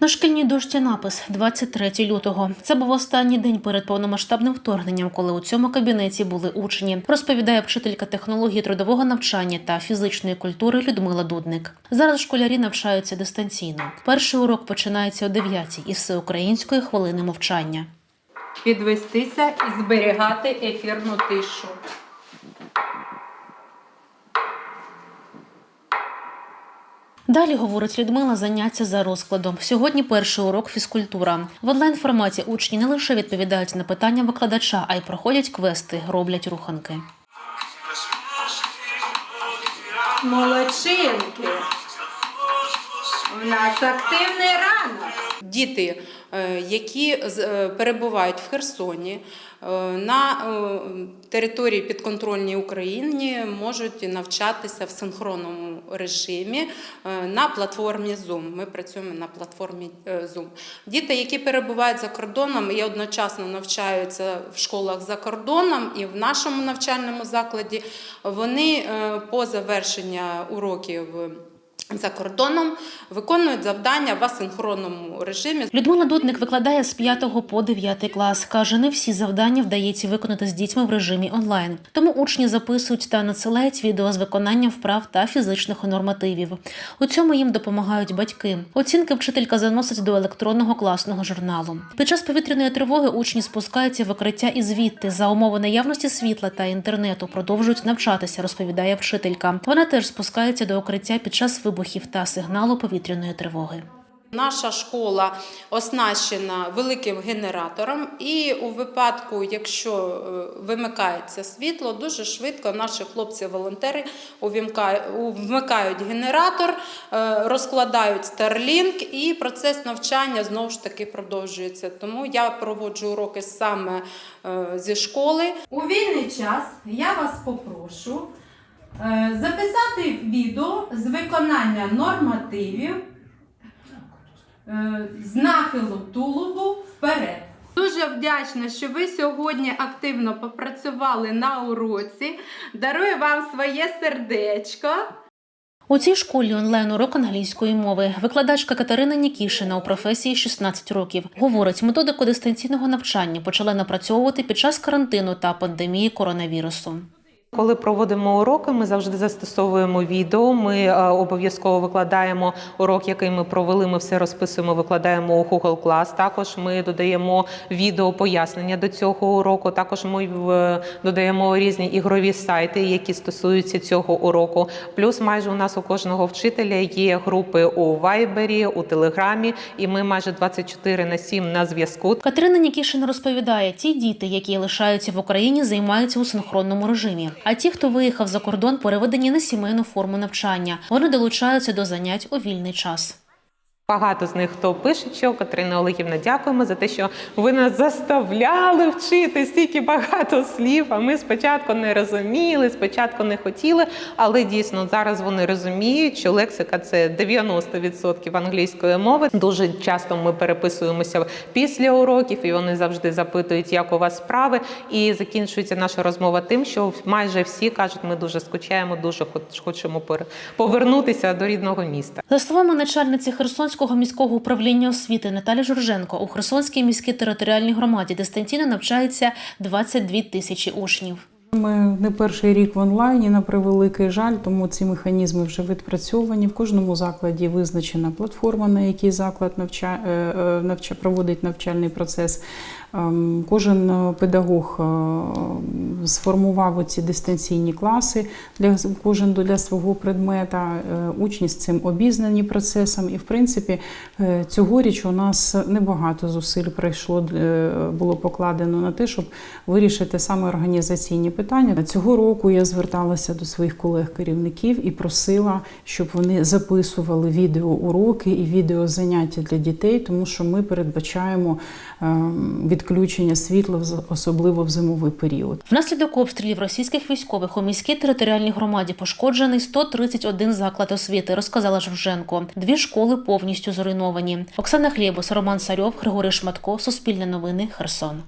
На шкільній дошці напис 23 лютого. Це був останній день перед повномасштабним вторгненням, коли у цьому кабінеті були учні. Розповідає вчителька технології трудового навчання та фізичної культури Людмила Дудник. Зараз школярі навчаються дистанційно. Перший урок починається о 9 із всеукраїнської хвилини мовчання. підвестися і зберігати ефірну тишу. Далі говорить Людмила заняття за розкладом. Сьогодні перший урок фізкультура. В онлайн форматі учні не лише відповідають на питання викладача, а й проходять квести, роблять руханки. Молодчинки. У нас активний ранок. Діти, е, які е, перебувають в Херсоні е, на території підконтрольній Україні, можуть навчатися в синхронному режимі на платформі Zoom. Ми працюємо на платформі Zoom. Діти, які перебувають за кордоном і одночасно навчаються в школах за кордоном і в нашому навчальному закладі, вони по завершення уроків. За кордоном виконують завдання в асинхронному режимі. Людмила Дудник викладає з 5 по 9 клас. Каже, не всі завдання вдається виконати з дітьми в режимі онлайн. Тому учні записують та надсилають відео з виконанням вправ та фізичних нормативів. У цьому їм допомагають батьки. Оцінки вчителька заносить до електронного класного журналу. Під час повітряної тривоги учні спускаються в укриття і звідти за умови наявності світла та інтернету продовжують навчатися, розповідає вчителька. Вона теж спускається до укриття під час вибухів та сигналу повітряної тривоги. Наша школа оснащена великим генератором, і у випадку, якщо е, вимикається світло, дуже швидко наші хлопці-волонтери увімкають- вмикають генератор, е, розкладають Starlink, і процес навчання знову ж таки продовжується. Тому я проводжу уроки саме е, зі школи. У вільний час я вас попрошу записати відео з виконання нормативів е, з нахилу тулубу вперед. Дуже вдячна, що ви сьогодні активно попрацювали на уроці. Дарую вам своє сердечко. У цій школі онлайн-урок англійської мови. Викладачка Катерина Нікішина у професії 16 років. Говорить, методику дистанційного навчання почала напрацьовувати під час карантину та пандемії коронавірусу. Коли проводимо уроки, ми завжди застосовуємо відео. Ми е, обов'язково викладаємо урок, який ми провели. Ми все розписуємо, викладаємо у Google Class. Також ми додаємо відео пояснення до цього уроку. Також ми е, додаємо різні ігрові сайти, які стосуються цього уроку. Плюс майже у нас у кожного вчителя є групи у Viber, у Телеграмі, і ми майже 24 на 7 на зв'язку. Катерина Нікішина розповідає, ті діти, які лишаються в Україні, займаються у синхронному режимі. А ті, хто виїхав за кордон, переведені на сімейну форму навчання. Вони долучаються до занять у вільний час. Багато з них хто пише, що Катерина Олегівна, дякуємо за те, що ви нас заставляли вчити стільки багато слів. А ми спочатку не розуміли, спочатку не хотіли, але дійсно зараз вони розуміють, що лексика це 90% англійської мови. Дуже часто ми переписуємося після уроків, і вони завжди запитують, як у вас справи. І закінчується наша розмова тим, що майже всі кажуть, ми дуже скучаємо, дуже хоч- хочемо повернутися до рідного міста. За словами начальниці Херсонського міського управління освіти Наталі Журженко, у Херсонській міській територіальній громаді дистанційно навчається 22 тисячі учнів. Ми не перший рік в онлайні на превеликий жаль, тому ці механізми вже відпрацьовані. В кожному закладі визначена платформа, на якій заклад навча, е, е, навча, проводить навчальний процес. Ем, Кожен е, педагог сформував ці дистанційні класи для кожен для свого предмета. Е, Учні з цим обізнані процесом. І в принципі, е, цьогоріч у нас небагато зусиль пройшло е, було покладено на те, щоб вирішити саме організаційні питання. Цього року я зверталася до своїх колег-керівників і просила, щоб вони записували відеоуроки і відеозаняття для дітей, тому що ми передбачаємо ем, відключення світла, особливо в зимовий період. Внаслідок обстрілів російських військових у міській територіальній громаді пошкоджений 131 заклад освіти, розказала Жовженко. Дві школи повністю зруйновані. Оксана Хлєбус, Роман Сарьов, Григорій Шматко, Суспільне новини, Херсон.